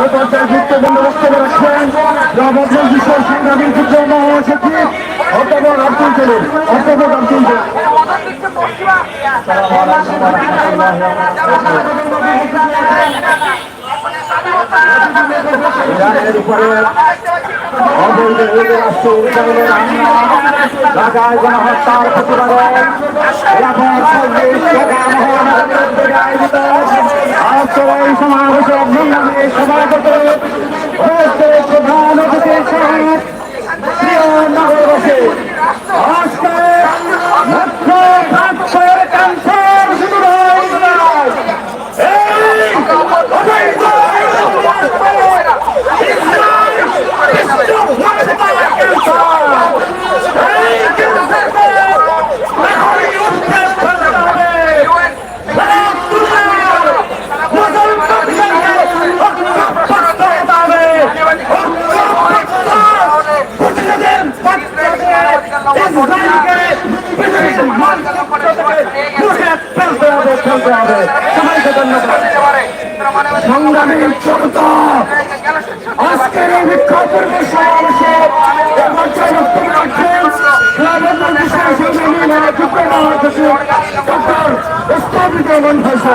ওই পর্যায়ে গুরুত্বপূর্ণ বক্তব্য রাখছেন। রাবাজন বিশ্বের সংগ্রামী যুদ্ধ মহাসচিব, অধ্যাপক আব্দুল জলিল অধ্যাপক আব্দুল ঢাকায় গণহত্যার প্রতিবাদে এলাকার আয়োজিত আজকের এই সমাবেশে অভিনন্দনে উপস্থিত প্রধান অতিথির সহিত প্রিয় নগরবাসী আজকে লক্ষ প্রাচ্যের ক্যান্সার শুরু হয়ে যায় এই অবৈধ সবাইকে ধন্যবাদ সংগ্রামী জনতা আজকের এই বিক্ষোভ পূর্বের সমাবেশে এ পর্যায়ে বক্তব্য রাখছেন ক্লাবের বিষয় সংগ্রামী মহাযুক্ত মহাসচিব ডক্টর ইস্তাফিজুর রহমান ভাষা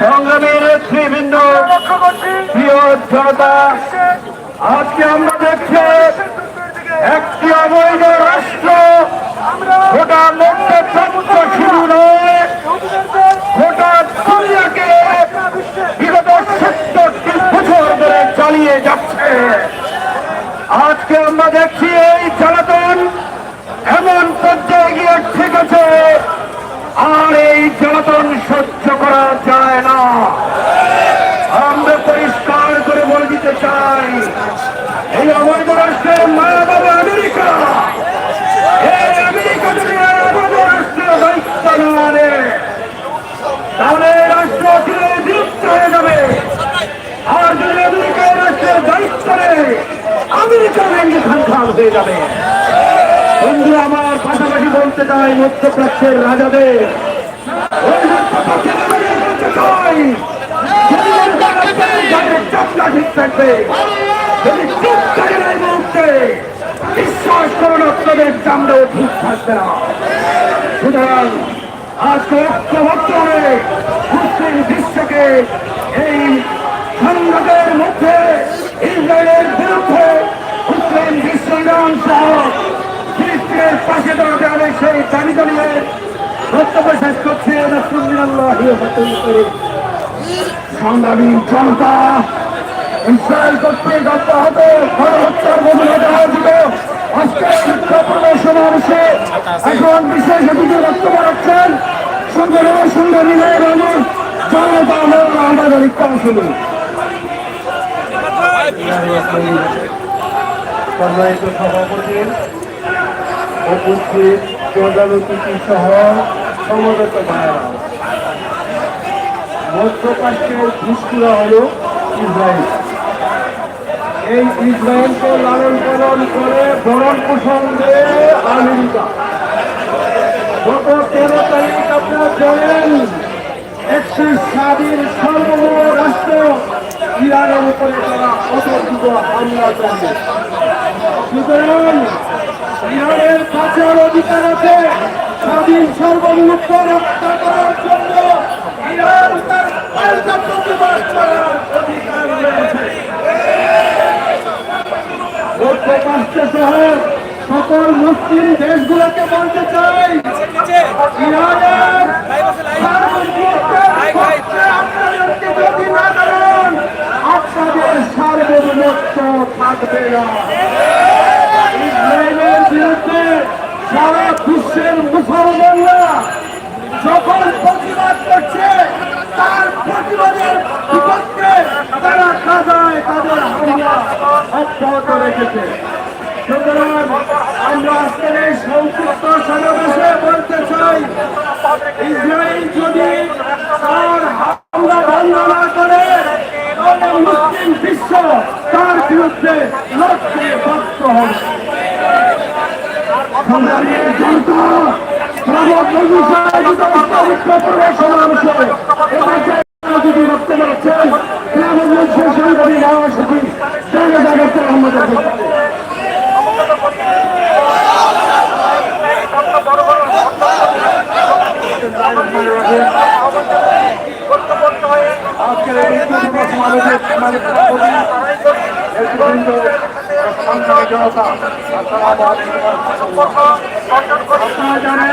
সংগ্রামী নেতৃবৃন্দ প্রিয় জনতা আজকে আমরা দেখছি একটি অবৈধ রাষ্ট্র। গোটা লোকতন্ত্র শুরু নয়। গোটা দুনিয়াকে বিগত সত্তরটি বছর ধরে চালিয়ে যাচ্ছে। আজকে আমরা দেখছি এই জ্বালাতন এমন পর্যায়ে জ্বালাতন সহ্য করা যায় না। আমরা পরিষ্কার করে বলে দিতে চাই, এই অবৈধ রাষ্ট্রের মা বাবা আমেরিকা তাহলে রাষ্ট্র ধীরে যাবে। আর দায়িত্ব যাবে। আমার পাশাপাশি বলতে চাই, মধ্যপ্রাচ্যের রাজাদের চাই, ঠিক থাকবে যদি বিশ্বাস করুন আপনাদের ঠিক থাকবে না। সুতরাং আজকে ঐক্যবদ্ধ হয়ে বিশ্বকে এই সংঘাতের মধ্যে ইসরায়েলের বিরুদ্ধে মুসলিম বিশ্ব ইরান সহ ফিলিস্তিনের পাশে দাঁড়াতে হবে সেই দাবি জানিয়ে বক্তব্য শেষ করছে। সংগ্রামী জনতা ইসরায়েল কর্তৃক অব্যাহত গণহত্যার গভীরতা আয়োজিত আজকে শিক্ষা প্রদর্শন সমাবেশে এখন বিশেষ অতিথি বক্তব্য রাখছেন সুন্দর সুন্দর নিলয় বাবু জনতা আমাদের কাউন্সিলিং সম্মানিত সভাপতি সহ সমবেত মধ্যপ্রাচ্যের ঘুষকুরা হল ইসরায়েল। এই ইসরায়েলকে লালন পালন করে ভরণ পোষণ দেয় আমেরিকা। গত তেরো তারিখ আপনারা জানেন, একটি স্বাধীন সর্বভৌম রাষ্ট্র ইরানের উপরে তারা অতর্কিত হামলা চালিয়ে। সুতরাং ইরানের কাছে অধিকার আছে, স্বাধীন সর্বমুক্ত রক্ষা করার জন্য ইরান তার পাল্টা প্রতিবাদ করার অধিকার রয়েছে মধ্যপ্রাচ্য সহ সকল মুসলিম দেশগুলোকে বলতে চাই আপনাদেরকে আপনাদের সার্বভৌমত্ব থাকবে না ইসরায়েলের বিরুদ্ধে সারা বিশ্বের মুসলমানরা যখন প্রতিবাদ করছে, তার প্রতিবাদের বিপক্ষে তারা কাজায় তাদের হামলা অব্যাহত রেখেছে। সুতরাং আমরা আজকের এই সংক্ষিপ্ত সমাবেশে বলতে চাই ইসরায়েল যদি তার হামলা বন্ধ না করে তবে মুসলিম বিশ্ব তার বিরুদ্ধে লক্ষ্যে বাধ্য হবে সংগ্রামী জনতা প্রবল মজুসার পবিত্র প্রদর্শন অনুসারে এবার যে যদি বক্তব্য রাখছেন গ্রামের মধ্যে সংগ্রামী মহাসচিব জায়গা জায়গাতে আমাদের আজকের এই বিদ্যুৎ সমাবেশের মানে নেতৃবৃন্দ সংগ্রামী জনতা আসসালামু আলাইকুম আপনারা জানেন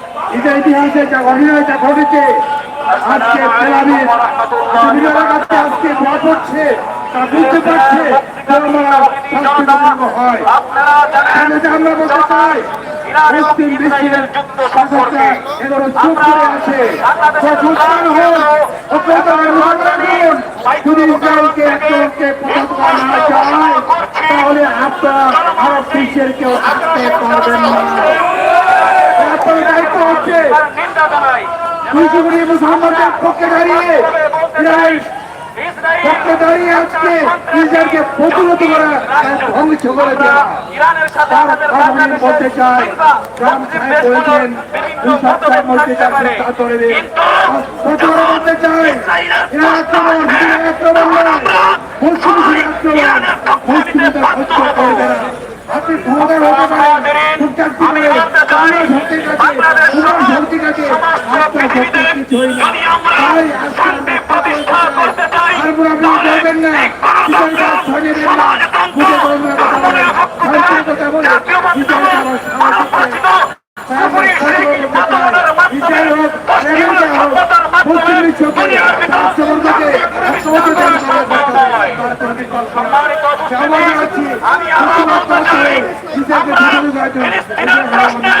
ইসরায়েল ইতিহাসে যা যা ঘটেছে, আজকে তেলাবির সুবিধার কাছে আজকে করছে, তা বুঝতে পারছে আছে। তাহলে আপনার আরব বিশ্বের কেউ আসতে পারবেন না আপনার দায়িত্ব হচ্ছে কোটি মুসলমানদের পক্ষে দাঁড়িয়ে। পক্ষে দাঁড়িয়ে আজকে ইসরায়েলকে প্রতিরোধ করা ধ্বংস করে দেওয়া তার বলতে চাই রাম সাহেব বলেছেন দুই সপ্তাহের মধ্যে তার গ্রেফতার করে দিন। প্রতিবাদ বলতে চাই ইরান আক্রমণ ইরান আক্রমণ নয়। মুসলিম আক্রমণ। মুসলিমদের হত্যা করবে না আপনি ক্ষমতার হতে পারেন। টুকটাক দিবে আপনার শক্তির কাছে তোমার শক্তির কাছে আপনার কিছু হয় না তাই আজকে প্রতিষ্ঠা করতে চাই তারপর আপনি বলবেন না কিষাণ কাজ ছড়িয়ে দেবেন না বুঝে করবেন কথা বলেন শান্তির কথা বলে কিষাণ আমার সাহস ইসরায়েল হোক আমেরিকা হোক মুসলিম বিশ্বকে তার সম্পর্কে সমাজে আছি ইসরায়েলকে ফিলিস্তিনের প্রশ্নের ইসরায়েলের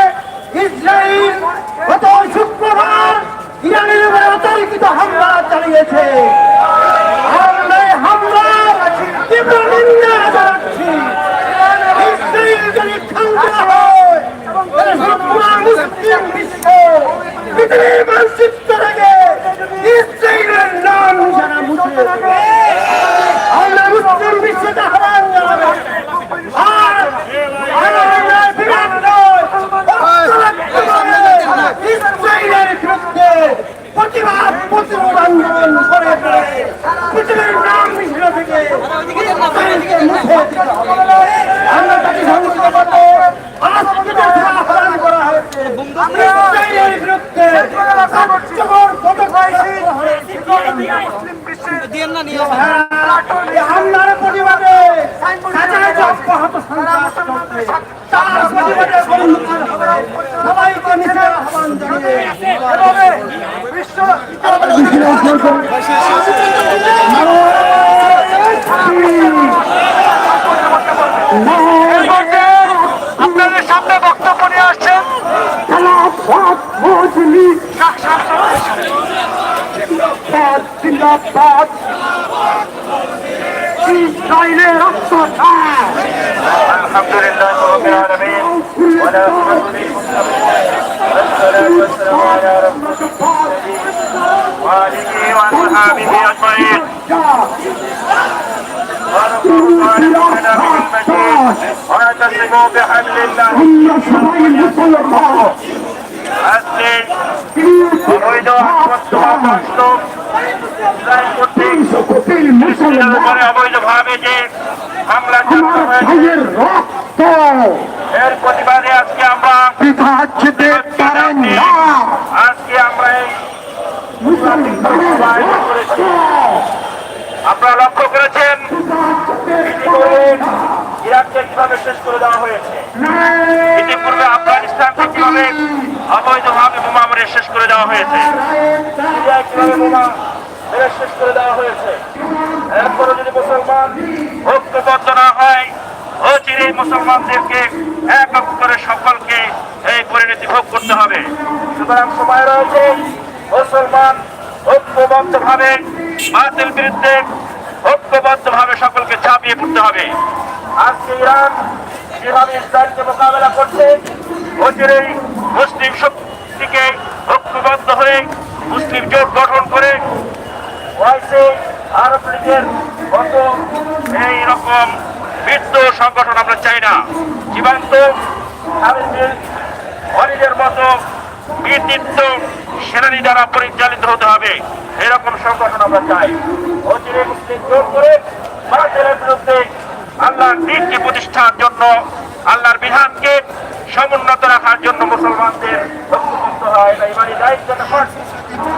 ইসরায়েল গত শুক্রবার ইরানের উপরে অতর্কিত হামলা চালিয়েছে। পৃথিবীর মানচিত্র থেকে ইসরায়েলের নাম যারা মুছে দেবে আমরা মুসলিম বিশ্বকে আহ্বান জানাব আর আমরা বিরাট নয় ইসরায়েলের বিরুদ্ধে প্রতিবাদ প্রতিরোধ আন্দোলন করে করে পৃথিবীর নাম মিশ্র থেকে ইসরায়েলকে মুছে দিতে হবে। আমরা তাকে ধ্বংস করব আজকে তাকে আহ্বান করা হয়েছে ইসরায়েলের বিরুদ্ধে কার্যকর হামলার সন্ত্রাস চলছে। তার প্রতিবাদে সবাইকে নিচে আহ্বান জানিয়ে এভাবে বিশ্ব উপরে অবৈধভাবে যে হামলা চালানো হয়েছে রক্ত এর প্রতিবাদে আজকে আমরা আজকে আমরা এই আপনারা লক্ষ্য করেছেন? ইরাককে কীভাবে শেষ করে দেওয়া হয়েছে? ইতিপূর্বে আফগানিস্তানকে কীভাবে অবৈধভাবে বোমা মেরে শেষ করে দেওয়া হয়েছে? সিরিয়ায় কীভাবে বোমা মেরে শেষ করে দেওয়া হয়েছে? এরপরে যদি মুসলমান ঐক্যবদ্ধ না হয় অচিরে মুসলমানদেরকে এক এক করে সকলকে এই পরিণতি ভোগ করতে হবে। সুতরাং সময় রয়েছে, মুসলমান ঐক্যবদ্ধ ভাবে বাতিল বিরুদ্ধে ঐক্যবদ্ধ ভাবে সকলকে ঝাঁপিয়ে পড়তে হবে। আজকে ইরান যেভাবে ইসরায়েলকে মোকাবেলা করছে, অচিরেই মুসলিম শক্তিকে ঐক্যবদ্ধ হয়ে মুসলিম জোট গঠন করে, ওয়াইসে আরব লীগের এই রকম বৃত্ত সংগঠন আমরা চাই না। জীবান্ত অনিদের মতো কৃতিত্ব সেনানি দ্বারা পরিচালিত হতে হবে। এরকম সংগঠন আমরা চাই। অচিরে জোর করে ভারতের বিরুদ্ধে আল্লাহর দিনকে প্রতিষ্ঠার জন্য, আল্লাহর বিধানকে সমুন্নত রাখার জন্য মুসলমানদের ঐক্যবদ্ধ হয়। এটা এবারই দায়িত্ব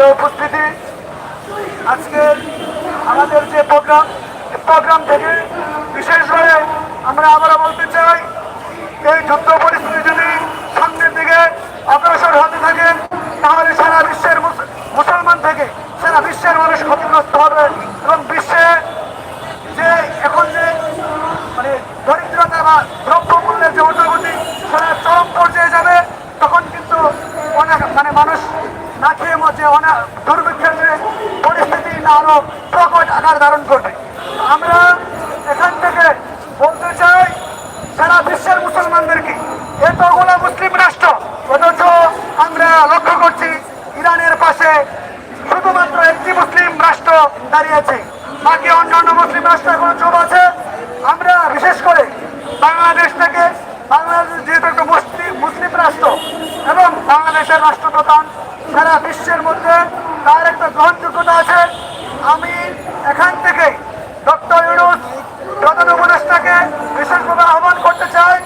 প্রিয় উপস্থিতি আজকে আমাদের যে প্রোগ্রাম প্রোগ্রাম থেকে বিশেষ করে আমরা আবারও বলতে চাই, এই যুদ্ধ পরিস্থিতি যদি সামনের দিকে অগ্রসর হতে থাকে, তাহলে সারা বিশ্বের মুসলমান থেকে সারা বিশ্বের মানুষ ক্ষতিগ্রস্ত হবে এবং বিশ্বে যে এখন যে মানে দরিদ্রতা বা দ্রব্যমূল্যের যে ঊর্ধ্বগতি, সেটা চরম পর্যায়ে যাবে, তখন কিন্তু অনেক মানে না অনেক দুর্ভিক্ষের পরিস্থিতি আরও প্রকট আকার ধারণ করবে। আমরা এখান থেকে বলতে চাই, সারা বিশ্বের মুসলমানদেরকে এতগুলো মুসলিম রাষ্ট্র, অথচ আমরা লক্ষ্য করছি ইরানের পাশে শুধুমাত্র একটি মুসলিম রাষ্ট্র দাঁড়িয়েছে বাকি অন্যান্য মুসলিম রাষ্ট্র এখন চুপ আছে। আমরা বিশেষ করে বাংলাদেশ থেকে, বাংলাদেশ যেহেতু একটা মুসলিম রাষ্ট্র, এবং বাংলাদেশের রাষ্ট্রপ্রধান সারা বিশ্বের মধ্যে তার একটা গ্রহণযোগ্যতা আছে। আমি এখান থেকে ডক্টর ইউনুস প্রধান উপদেষ্টাকে বিশেষভাবে আহ্বান করতে চাই,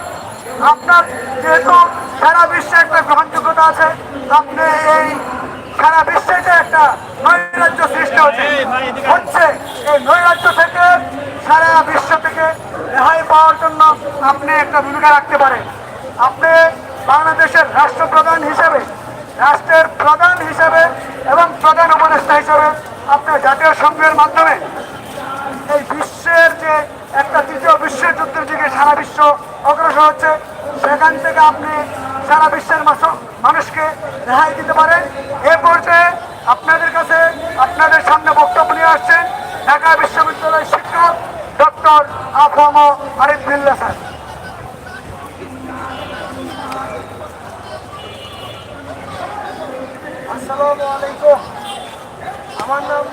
আপনার যেহেতু সারা বিশ্বে একটা গ্রহণযোগ্যতা আছে, আপনি এই সারা বিশ্বে যে একটা নৈরাজ্য সৃষ্টি হচ্ছে হচ্ছে এই নৈরাজ্য থেকে সারা বিশ্ব থেকে রেহাই পাওয়ার জন্য আপনি একটা ভূমিকা রাখতে পারেন। আপনি বাংলাদেশের রাষ্ট্রপ্রধান হিসেবে রাষ্ট্রের প্রধান হিসাবে এবং প্রধান উপদেষ্টা হিসাবে আপনার জাতীয় সংঘের মাধ্যমে এই বিশ্বের যে একটা তৃতীয় বিশ্বের যুদ্ধের দিকে সারা বিশ্ব অগ্রসর হচ্ছে, সেখান থেকে আপনি সারা বিশ্বের মানুষকে রেহাই দিতে পারেন। এ পর্যায়ে আপনাদের কাছে আপনাদের সামনে বক্তব্য নিয়ে আসছেন ঢাকা বিশ্ববিদ্যালয়ের শিক্ষক ডক্টর আফম আরিফ বিল্লা স্যার আসসালামু আলাইকুম আমার নাম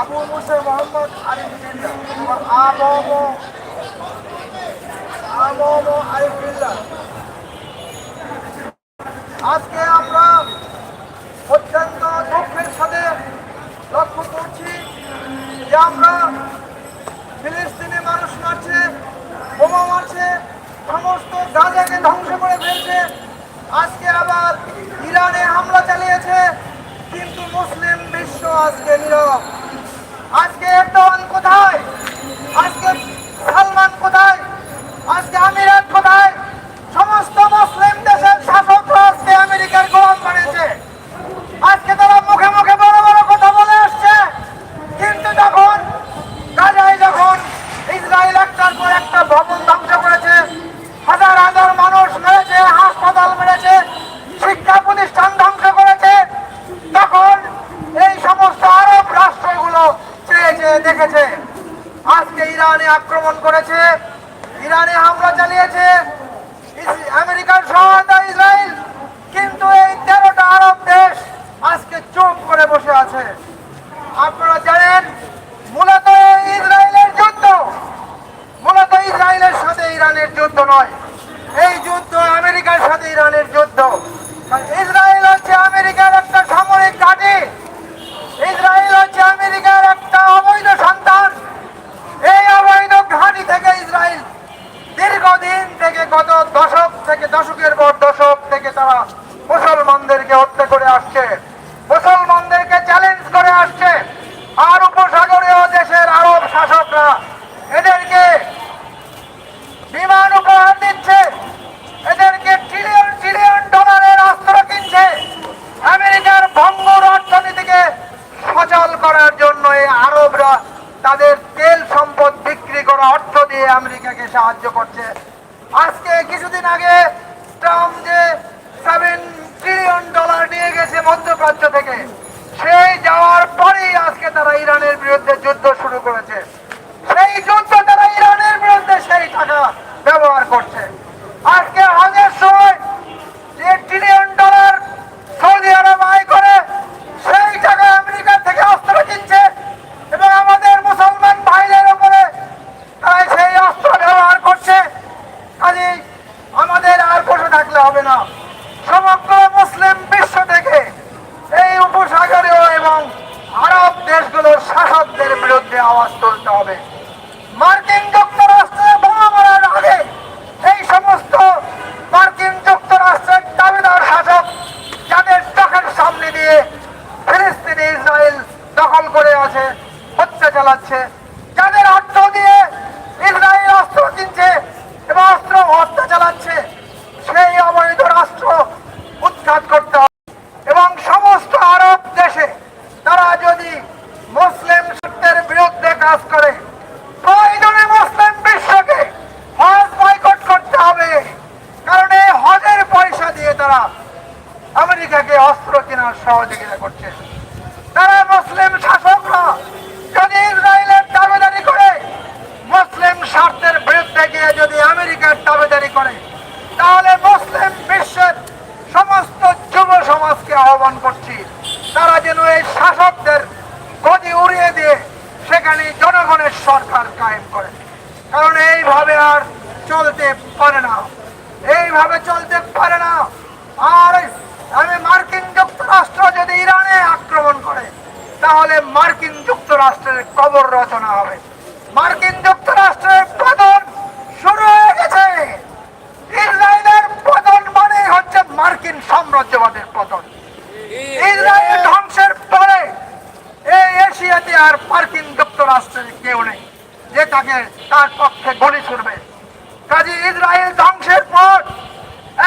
আবু মুসা মোহাম্মদ আবম আরিফুল্লাহ আজকে আমরা অত্যন্ত দুঃখের সাথে লক্ষ্য করছি যে আমরা ফিলিস্তিনি মানুষ মারছে, বোমা মারছে, সমস্ত গাজাকে ধ্বংস করে ফেলছে। আজকে আবার ইরানে হামলা চালিয়েছে, কিন্তু মুসলিম বিশ্ব আজকে নীরব। আজকে এরদোয়ান কোথায় আজকে সালমান কোথায় আজকে আমিরাত কোথায় সমস্ত মুসলিম দেশের শাসকরা আজকে আমেরিকার গোলাম বানিয়েছে আজকে তারা মুখে মুখে বড় বড় কথা বলে আসছে কিন্তু যখন গাজায় যখন ইসরায়েল একটার পর একটা ভবন ধ্বংস করেছে হাজার হাজার মানুষ মেরেছে হাসপাতাল মেরেছে শিক্ষা প্রতিষ্ঠান ধ্বংস করেছে তখন এই সমস্ত আরব রাষ্ট্রগুলো চেয়ে চেয়ে দেখেছে আজকে ইরানে আক্রমণ করেছে ইরানে হামলা চালিয়েছে ইস- আমেরিকার সহায়তা ইসরায়েল কিন্তু এই তেরোটা আরব দেশ আজকে চুপ করে বসে আছে। আপনারা জানেন, মূলত ইসরায়েলের যুদ্ধ। মূলত ইসরায়েলের সাথে ইরানের যুদ্ধ নয়। এই যুদ্ধ আমেরিকার সাথে ইরানের যুদ্ধ। ইসরায়েল হচ্ছে আমেরিকার একটা সামরিক ঘাঁটি। ইসরায়েল হচ্ছে আমেরিকার একটা অবৈধ সন্তান। এই অবৈধ ঘাঁটি থেকে ইসরায়েল দীর্ঘদিন থেকে গত দশক থেকে দশকের পর দশক থেকে তারা মুসলমানদেরকে হত্যা করে আসছে। সাহায্য আওয়াজ তুলতে হবে। মার্কিন যুক্তরাষ্ট্রে বোমা মারার আগে এই সমস্ত মার্কিন যুক্তরাষ্ট্রের দাবিদার শাসক যাদের চোখের সামনে দিয়ে ফিলিস্তিনি ইসরায়েল দখল করে আছে, হত্যা চালাচ্ছে সহযোগিতা করছে। তারা মুসলিম শাসকরা যদি ইসরায়েলের দাবেদারি করে, মুসলিম স্বার্থের বিরুদ্ধে গিয়ে যদি আমেরিকার দাবেদারি করে, তাহলে মুসলিম বিশ্বের সমস্ত যুব সমাজকে আহ্বান করছি। তারা যেন এই শাসকদের গদি উড়িয়ে দিয়ে সেখানে জনগণের সরকার কায়েম করে। কারণ এইভাবে আর চলতে পারে না। এইভাবে চলতে পারে না। কবর রচনা হবে। মার্কিন যুক্তরাষ্ট্রের পতন শুরু হয়ে গেছে। ইসরায়েলের পতন মানে হচ্ছে মার্কিন সাম্রাজ্যবাদের পতন। ইসরায়েল ধ্বংসের পরে এই এশিয়াতে আর মার্কিন যুক্তরাষ্ট্রের কেউ নেই, যে তাকে তার পক্ষে গড়ে ছুড়বে কাজে ইসরায়েল ধ্বংসের পর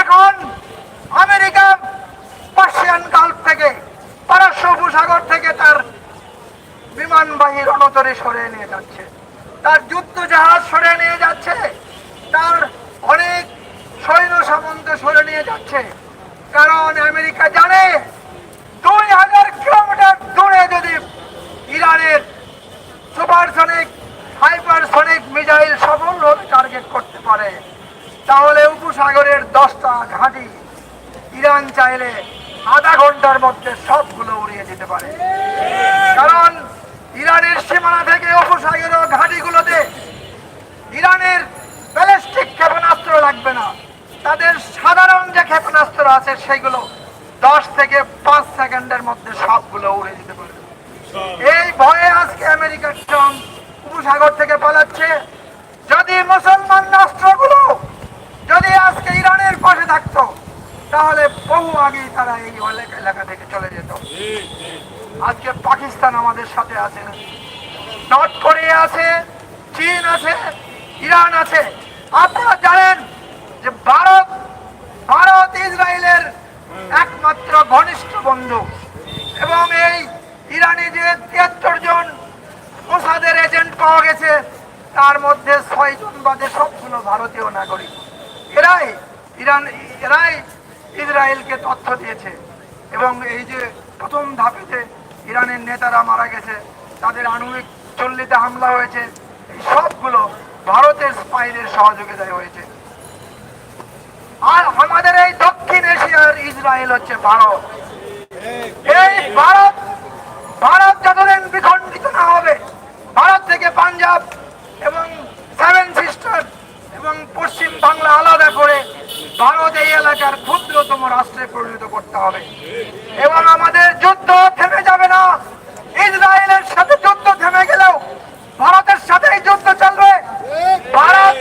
এখন আমেরিকা পার্সিয়ান গালফ থেকে পারস্য উপসাগর থেকে তার রণতরে সরিয়ে নিয়ে যাচ্ছে। তার যুদ্ধ জাহাজ সরে নিয়ে যাচ্ছে। তার অনেক সৈন্য সামন্ত সরে নিয়ে যাচ্ছে। কারণ আমেরিকা জানে, দুই হাজার কিলোমিটার দূরে যদি ইরানের সুপারসনিক, হাইপারসনিক মিসাইল সফলভাবে টার্গেট করতে পারে, তাহলে উপসাগরের দশটা ঘাঁটি ইরান চাইলে আধা ঘণ্টার মধ্যে সবগুলো উড়িয়ে দিতে পারে। কারণ ইরানের সীমানা থেকে উপসাগর ঘাঁটিগুলোতে ইরানের ব্যালিস্টিক ক্ষেপণাস্ত্র লাগবে না। তাদের সাধারণ যে ক্ষেপণাস্ত্র আছে সেগুলো দশ থেকে পাঁচ সেকেন্ডের মধ্যে সবগুলো উড়ে দিতে পারে এই ভয়ে আজকে আমেরিকার ট্রাম্প উপসাগর থেকে পালাচ্ছে। যদি মুসলমান রাষ্ট্রগুলো যদি আজকে ইরানের পাশে থাকতো, তাহলে বহু আগেই তারা এই এলাকা থেকে চলে যেত। আজকে পাকিস্তান আমাদের সাথে আছে। নর্থ কোরিয়া আছে, চীন আছে, ইরান আছে। আপনারা জানেন যে ভারত ভারত ইসরায়েলের একমাত্র ঘনিষ্ঠ বন্ধু। এবং এই ইরানে যে তিয়াত্তর জন মোসাদের এজেন্ট পাওয়া গেছে, তার মধ্যে ছয় জন বাদে সবগুলো ভারতীয় নাগরিক। এরাই ইরান, এরাই ইসরায়েলকে তথ্য দিয়েছে। এবং এই যে প্রথম ধাপেতে ইরানের নেতারা মারা গেছে, তাদের আণবিক চল্লিতে হামলা হয়েছে, এই সবগুলো ভারতের স্পাইদের সহযোগিতায় হয়েছে। আর আমাদের এই দক্ষিণ এশিয়ার ইসরায়েল হচ্ছে ভারত। এই ভারত ভারত যতদিন বিখণ্ডিত না হবে, ভারত থেকে পাঞ্জাব এবং সেভেন সিস্টার এবং পশ্চিম বাংলা আলাদা করে ভারত এই এলাকার ক্ষুদ্রতম রাষ্ট্রে পরিণত করতে হবে। এবং আমাদের যুদ্ধ থেমে যাবে না ইসরায়েলের সাথে যুদ্ধ থেমে গেলেও ভারতের সাথে এই যুদ্ধ চলবে ভারত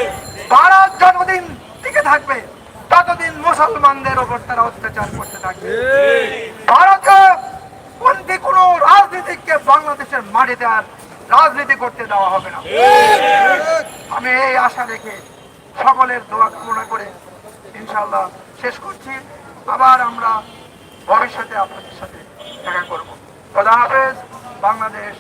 ভারত যতদিন টিকে থাকবে ততদিন মুসলমানদের ওপর তারা অত্যাচার করতে থাকবে ভারতীয় পন্থী কোনো রাজনীতিককে বাংলাদেশের মাটিতে আর রাজনীতি করতে দেওয়া হবে না। আমি এই আশা রেখে সকলের দোয়া কামনা করে ইনশাল্লাহ শেষ করছি। আবার আমরা ভবিষ্যতে আপনাদের সাথে দেখা করব। খোদা হাফেজ, বাংলাদেশ